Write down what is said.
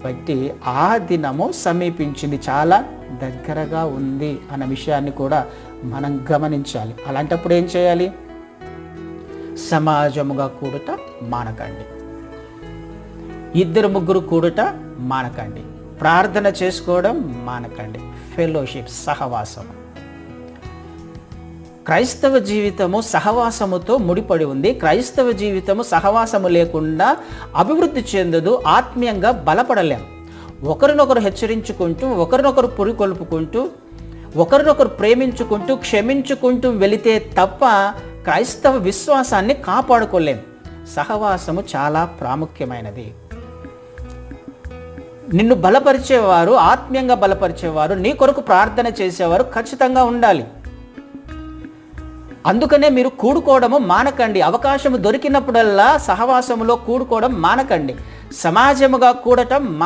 బట్టి ఆ దినము సమీపించింది. చాలా దగ్గరగా ఉంది అన్న విషయాన్ని కూడా మనం గమనించాలి. అలాంటప్పుడు ఏం చేయాలి? సమాజముగా కూడుట మానకండి. ఇద్దరు ముగ్గురు కూడుట మానకండి. ప్రార్థన చేసుకోవడం మానకండి. ఫెలోషిప్ సహవాసం క్రైస్తవ జీవితము సహవాసముతో ముడిపడి ఉంది. క్రైస్తవ జీవితము సహవాసము లేకుండా అభివృద్ధి చెందదు. ఆత్మీయంగా బలపడలేం. ఒకరినొకరు హెచ్చరించుకుంటూ ఒకరినొకరు పురికొల్పుకుంటూ ఒకరినొకరు ప్రేమించుకుంటూ క్షమించుకుంటూ వెళితే తప్ప క్రైస్తవ విశ్వాసాన్ని కాపాడుకోలేం. సహవాసము చాలా ప్రాముఖ్యమైనది. నిన్ను బలపరిచేవారు ఆత్మీయంగా బలపరిచేవారు నీ కొరకు ప్రార్థన చేసేవారు ఖచ్చితంగా ఉండాలి. అందుకనే మీరు కూడుకోవడము మానకండి. అవకాశం దొరికినప్పుడల్లా సహవాసములో కూడుకోవడం మానకండి. సమాజముగా కూడటం మా